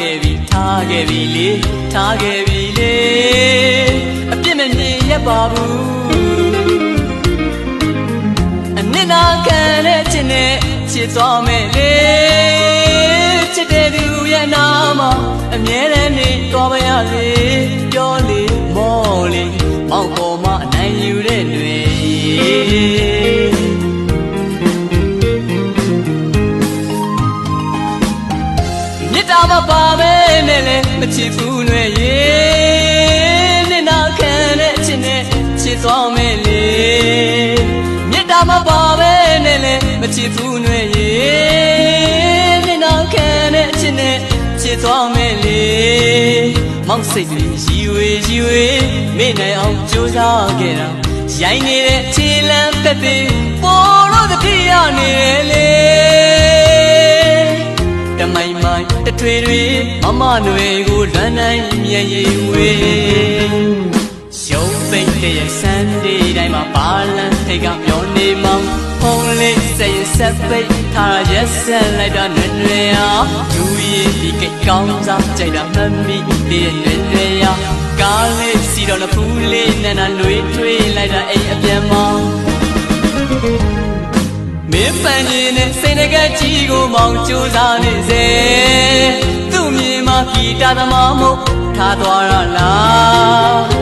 ခဲ့ပြီထားခဲ့ပြီလေထားခဲ့ပြီလေအပြစ်မမြင်ရပါဘူး နစ်နာခံတဲ့ချစ်နဲ့ချစ်သွားမယ်လေချစ်တဲ့သူရဲ့နာမအမြဲတမ်းနေသွားပါရလေပြောလေမောလေမောင်ပေါ်မှာအနိုင်ယူတဲ့ຫນွေမြစ်တာမပါပဲနဲ့လေမချစ်ဘူးနဲ့ရေနဲ့နာခံတဲ့အချင်းနဲ့ချစ်သွားမယ်လေမြစ်တာမပါပဲနဲ့လေ မချစ်ဘူးနဲ့ရေနဲ့နာခံတဲ့အချင်းနဲ့ချစ်သွားမယ်လေမောင်စိတ်တွေရီဝေရီဝေမေ့နိုင်အောင်ကြိုးစားခဲ့တာရိုင်းနေတဲ့ခြေလမ်းသက်သေးပေါ်တော့တတိယနေတယ်လေတမိုင်မိုင်တထွေတွေမမနွယ်ကိုလွမ်းနိုင်မြဲရည်ဝေရုံး ပိတ်တဲ့ဆန်ဒီတိုင်းမှာပါလန်ထိတ်ကမျောနေမောင်းဖုံးလေးစိတ်ဆက်ပိတ်ထားရက်ဆက်လိုက်တာနွယ်နွယ်အားလူရည်ဒီကိတ်ကောင်းစားကြိုက်တာမမီတဲ့နွယ်နွယ်အားကားလေးစီတော့နဖူးလေးနဲ့နာနှွေးထွေးလိုက်တာအိမ်အပြန်မောင်းမင်းပန်နေနဲ့စိတ်တကက်ကြီးကိုမောင်ကြိုးစားနေစေသူ့မြင်မှာဂီတသမားမို့ထားသွားရလားအပြစ်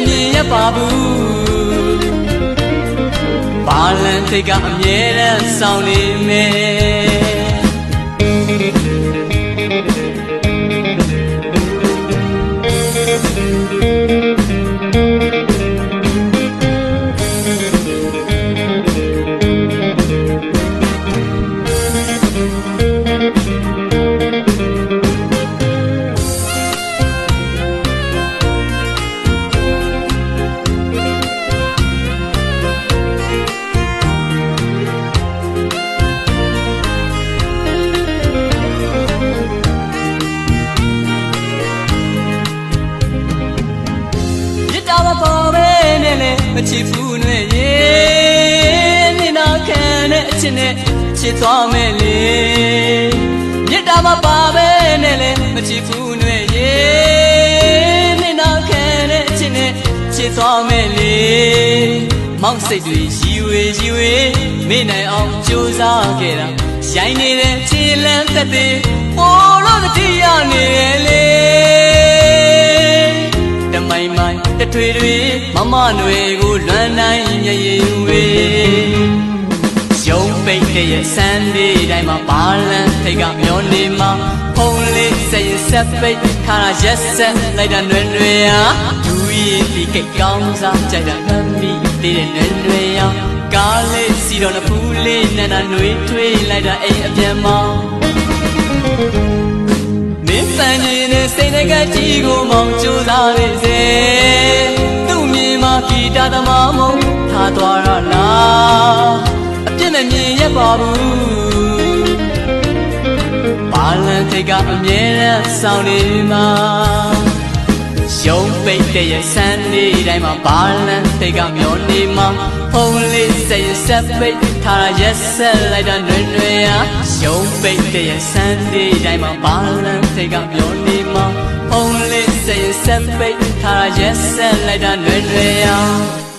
မမြင်ရပါဘူးဘာလန်ထိတ်ကအမြဲတမ်းဆောင်နေမယ် ချစ်ဘူးနဲ့ရေနင်နာခံတဲ့အချစ်နဲ့ချစ်သွားမယ်လေမြစ်တာမပါပဲနဲ့လေမချစ်ဘူးနဲ့ရေနင်နာခံတဲ့အချစ်နဲ့ချစ်သွားမယ်လေမောင်စိတ်တွေရီဝေရီဝေမေ့နိုင်အောင်ကြိုးစားခဲ့တာရိုင်းနေတဲ့ခြေလမ်းသက်သေးပေါ်တော့တတိယနေတယ်လေ ထွေတွေမမနွယ်ကိုလွမ်းနိုင်မြရည်ဝေရုံးပိတ်တဲ့ရဲ့စမ်းလေးတိုင်းမှာဘာလန်ထိတ်ကမျောနေမှာဖုံးလေးစိတ်ဆက်ပိတ်ခါရက်ဆက်လိုက်တာနွယ်နွယ်ဟာဒူရီဒီကိတ်ကောင်းစားကြိုက်တာမမီလေးတဲ့နွယ်နွယ်ဟာကားလေးစီတော့နဖူးလေးနန္ဒနွေးထွေးလိုက်တာအိမ်အပြန်မောင်းမင်းပန်ကြီးနဲ့ စိတ်တကကြီးကိုမောင်ကြိုးစားနေစေသူ့မြင်မှာဂီတသမားမုံထားသွားရလားအပြစ်မမြင်ရပါဘူးဘာလန်ထိတ်ကအမြဲတမ်းဆောင်နေမှာရုံးပိတ်တဲ့ရဲ့ဆန်းနေတိုင်းမှာဘာလန်ထိတ်ကမျောနေမှာဖုံးလေးစိတ်ဆက်ပိတ်ထားရက်ဆက်လိုက်တာနွယ်နွယ်ဟာရုံးပိတ်တဲ့ရဲ့ဆန်းနေတိုင်းမှာဘာလန်ထိတ်ကမျောနေမှာဖုံးလေး စိတ်ဆက်ပိတ်ထားရက်ဆက်လိုက်တာနွယ်နွယ်ဟာ